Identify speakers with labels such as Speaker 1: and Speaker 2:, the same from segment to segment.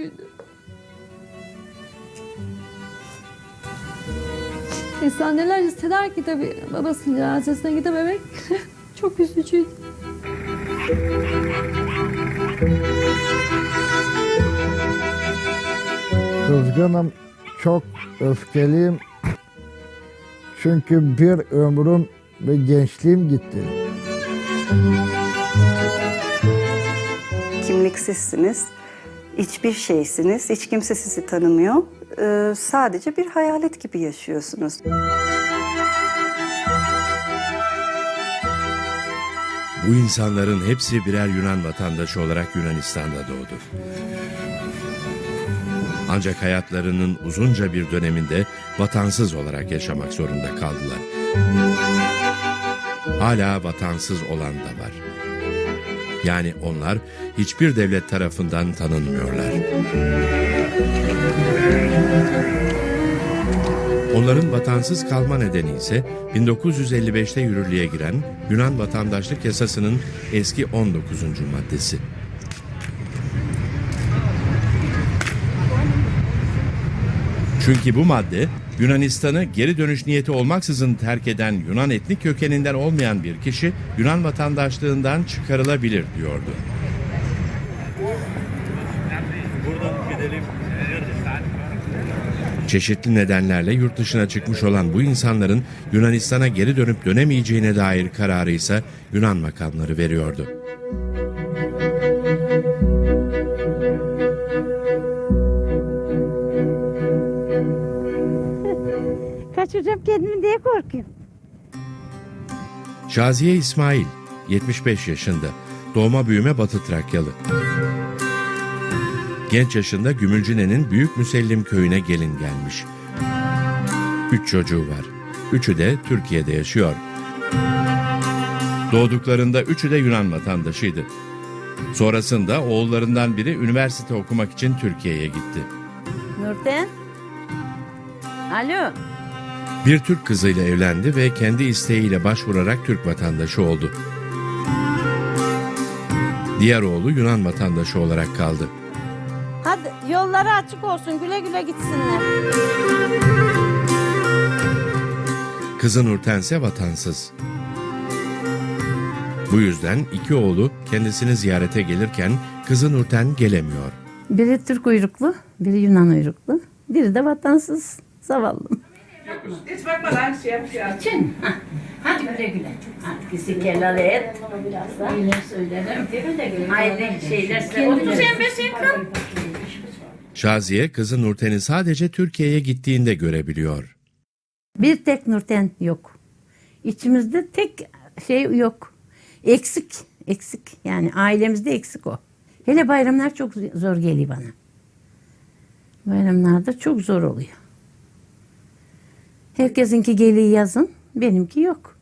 Speaker 1: üzücüydü. İnsan neler hisseder ki tabii babasının cenazesine gidememek çok üzücüydü.
Speaker 2: Kızgınım, çok öfkeliyim. Çünkü bir ömrüm ve gençliğim gitti.
Speaker 3: Kimliksizsiniz, hiçbir şeysiniz, hiç kimse sizi tanımıyor. Ee, sadece bir hayalet gibi yaşıyorsunuz.
Speaker 4: Bu insanların hepsi birer Yunan vatandaşı olarak Yunanistan'da doğdu. Ancak hayatlarının uzunca bir döneminde vatansız olarak yaşamak zorunda kaldılar. Hala vatansız olan da var. Yani onlar hiçbir devlet tarafından tanınmıyorlar. Onların vatansız kalma nedeni ise 1955'te yürürlüğe giren Yunan vatandaşlık yasasının eski 19. maddesi. Çünkü bu madde Yunanistan'ı geri dönüş niyeti olmaksızın terk eden Yunan etnik kökeninden olmayan bir kişi Yunan vatandaşlığından çıkarılabilir diyordu. Çeşitli nedenlerle yurt dışına çıkmış olan bu insanların Yunanistan'a geri dönüp dönemeyeceğine dair kararı ise Yunan makamları veriyordu.
Speaker 5: Kaçıracağım kendimi diye korkuyorum.
Speaker 4: Şaziye İsmail, 75 yaşında, doğma büyüme Batı Trakyalı. Genç yaşında Gümülcine'nin Büyük Müsellim köyüne gelin gelmiş. Üç çocuğu var. Üçü de Türkiye'de yaşıyor. Doğduklarında üçü de Yunan vatandaşıydı. Sonrasında oğullarından biri üniversite okumak için Türkiye'ye gitti.
Speaker 5: Nurten. Alo.
Speaker 4: Bir Türk kızıyla evlendi ve kendi isteğiyle başvurarak Türk vatandaşı oldu. Diğer oğlu Yunan vatandaşı olarak kaldı.
Speaker 5: Hadi yolları açık olsun güle güle gitsinler.
Speaker 4: Kızı Nurtense vatansız. Bu yüzden iki oğlu kendisini ziyarete gelirken kızı Nurten gelemiyor.
Speaker 5: Biri Türk uyruklu, biri Yunan uyruklu. Biri de vatansız zavallım.
Speaker 6: Hiç bakmadan şey yap şey yap.
Speaker 5: Çin. Hadi güle güle. Hadi bizi kelal et. Öyle söylerim. Hayırlı şeyler size. Otur sen be Sekran.
Speaker 4: Şaziye kızı Nurten'i sadece Türkiye'ye gittiğinde görebiliyor.
Speaker 5: Bir tek Nurten yok. İçimizde tek şey yok. Eksik. Eksik. Yani ailemizde eksik o. Hele bayramlar çok zor geliyor bana. Bayramlarda çok zor oluyor. Herkesinki geliyor yazın, benimki yok.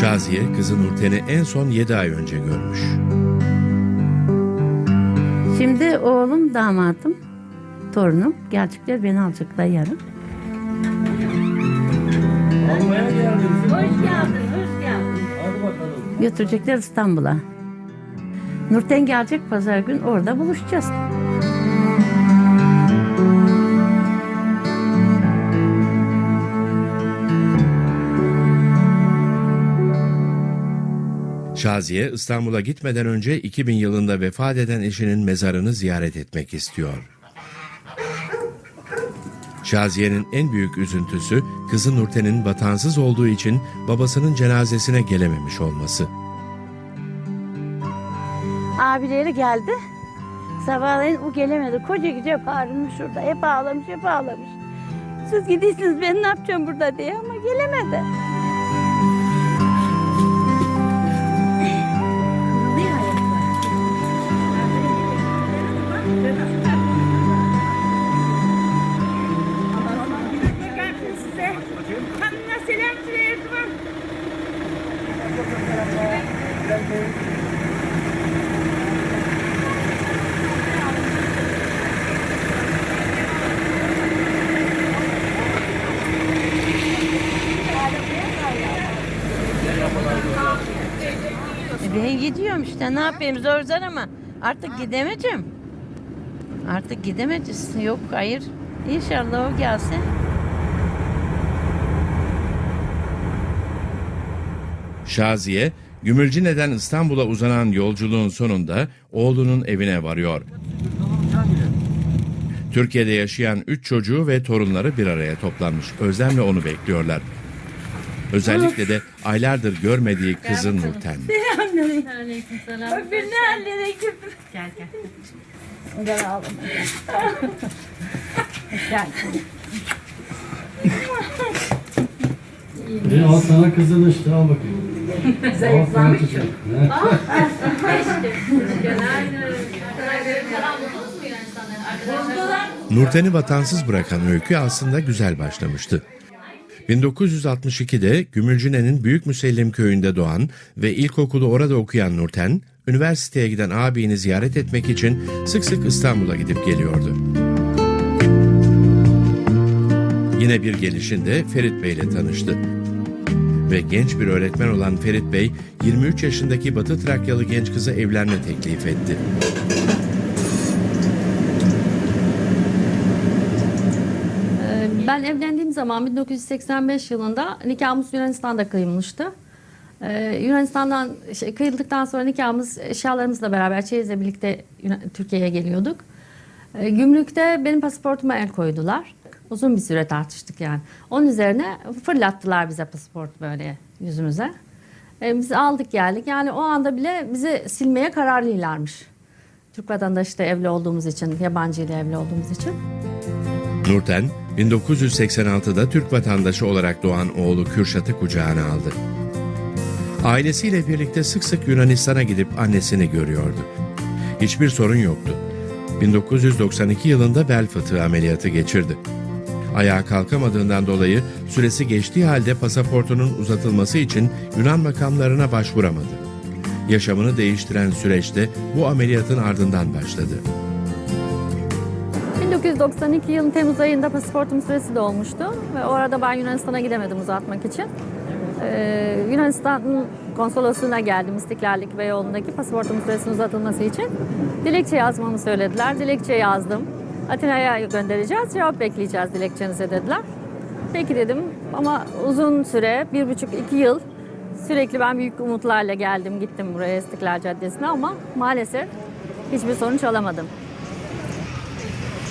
Speaker 4: Şaziye kızı Nurten'i en son 7 ay önce görmüş.
Speaker 5: Şimdi oğlum, damadım, torunum gelecekler beni alacaklar yarın. Hoş geldin, hoş geldin. Götürecekler İstanbul'a. Nurten gelecek pazar gün orada buluşacağız.
Speaker 4: Şaziye İstanbul'a gitmeden önce 2000 yılında vefat eden eşinin mezarını ziyaret etmek istiyor. Şaziye'nin en büyük üzüntüsü kızı Nurten'in vatansız olduğu için babasının cenazesine gelememiş olması.
Speaker 5: Abileri geldi. Sabahleyin o gelemedi. Koca gece bağırmış şurada. Hep ağlamış, hep ağlamış. Siz gidiyorsunuz ben ne yapacağım burada diye ama gelemedi. Gidiyorum işte ne yapayım zor zor ama artık gidemeyeceğim. Artık gidemeyeceğiz. Yok hayır. İnşallah o gelse.
Speaker 4: Şaziye, Gümülcine'den İstanbul'a uzanan yolculuğun sonunda oğlunun evine varıyor. Türkiye'de yaşayan üç çocuğu ve torunları bir araya toplanmış. Özlemle onu bekliyorlar. Özellikle de aylardır görmediği kızı Nurten.
Speaker 5: Bak bir ne hallere girdim. Gel gel. Gel ağlama gel. gel.
Speaker 7: E, al sana kızın işte al bakayım. Zayıflamış
Speaker 4: Nurten'i vatansız bırakan öykü aslında güzel başlamıştı. 1962'de Gümülcine'nin Büyük Müsellim köyünde doğan ve ilkokulu orada okuyan Nurten, üniversiteye giden abini ziyaret etmek için sık sık İstanbul'a gidip geliyordu. Yine bir gelişinde Ferit Bey ile tanıştı. Ve genç bir öğretmen olan Ferit Bey, 23 yaşındaki Batı Trakyalı genç kıza evlenme teklif etti.
Speaker 1: Ee, Ben evlendiğim zaman 1985 yılında nikahımız Yunanistan'da kıyılmıştı. Ee, Yunanistan'dan şey, kıyıldıktan sonra nikahımız eşyalarımızla beraber çeyizle birlikte Türkiye'ye geliyorduk. Ee, Gümrükte benim pasaportuma el koydular. Uzun bir süre tartıştık yani. Onun üzerine fırlattılar bize pasaport böyle yüzümüze. Ee, Biz aldık geldik. Yani o anda bile bizi silmeye kararlılarmış. Türk vatandaşı da evli olduğumuz için, yabancı ile evli olduğumuz için.
Speaker 4: Nurten, 1986'da Türk vatandaşı olarak doğan oğlu Kürşat'ı kucağına aldı. Ailesiyle birlikte sık sık Yunanistan'a gidip annesini görüyordu. Hiçbir sorun yoktu. 1992 yılında bel fıtığı ameliyatı geçirdi. Ayağa kalkamadığından dolayı süresi geçtiği halde pasaportunun uzatılması için Yunan makamlarına başvuramadı. Yaşamını değiştiren süreçte bu ameliyatın ardından başladı.
Speaker 1: 1992 yılın Temmuz ayında pasaportum süresi dolmuştu ve orada ben Yunanistan'a gidemedim uzatmak için. Ee, Yunanistan'ın konsolosluğuna geldim İstiklallik Beyoğlu'ndaki pasaportumun süresinin uzatılması için. Dilekçe yazmamı söylediler. Dilekçe yazdım. Atina'ya göndereceğiz, cevap bekleyeceğiz dilekçenize dediler. Peki dedim ama uzun süre, bir buçuk iki yıl sürekli ben büyük umutlarla geldim gittim buraya İstiklal Caddesi'ne ama maalesef hiçbir sonuç alamadım.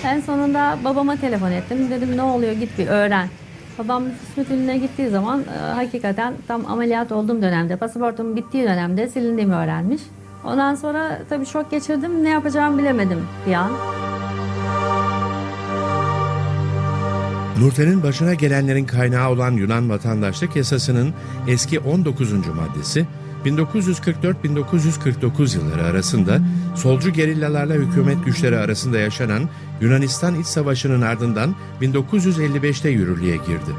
Speaker 1: En sonunda babama telefon ettim. Dedim ne oluyor git bir öğren. Babam nüfus müdürlüğüne gittiği zaman e, hakikaten tam ameliyat olduğum dönemde, pasaportum bittiği dönemde silindiğimi öğrenmiş. Ondan sonra tabii şok geçirdim. Ne yapacağımı bilemedim bir an.
Speaker 4: Nurten'in başına gelenlerin kaynağı olan Yunan vatandaşlık yasasının eski 19. maddesi 1944-1949 yılları arasında solcu gerillalarla hükümet güçleri arasında yaşanan Yunanistan İç Savaşı'nın ardından 1955'te yürürlüğe girdi.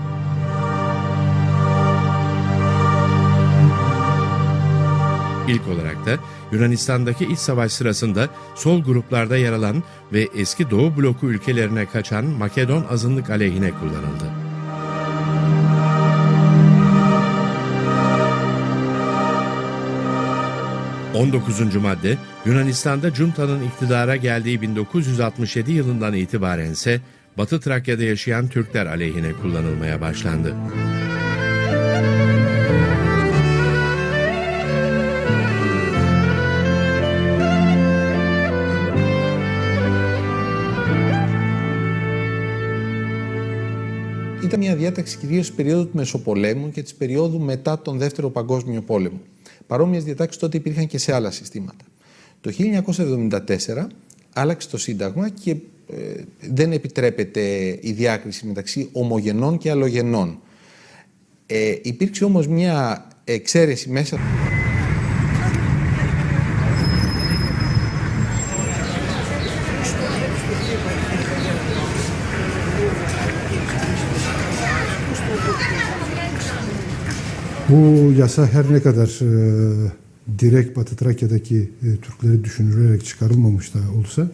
Speaker 4: İlk olarak da Yunanistan'daki iç savaş sırasında sol gruplarda yer alan ve eski Doğu bloku ülkelerine kaçan Makedon azınlık aleyhine kullanıldı. ...19. madde Yunanistan'da Cunta'nın iktidara geldiği 1967 yılından itibaren ise Batı Trakya'da yaşayan Türkler aleyhine kullanılmaya başlandı.
Speaker 8: Ήταν μια διάταξη κυρίω τη περίοδου του Μεσοπολέμου και τη περίοδου μετά τον Δεύτερο Παγκόσμιο Πόλεμο. Παρόμοιες διατάξεις τότε υπήρχαν και σε άλλα συστήματα. Το 1974 άλλαξε το Σύνταγμα και ε, δεν επιτρέπεται η διάκριση μεταξύ ομογενών και αλλογενών. Ε, υπήρξε όμως μια εξαίρεση μέσα
Speaker 9: Bu yasa her ne kadar e, direkt Batı Trakya'daki e, Türkleri düşünülerek çıkarılmamış da olsa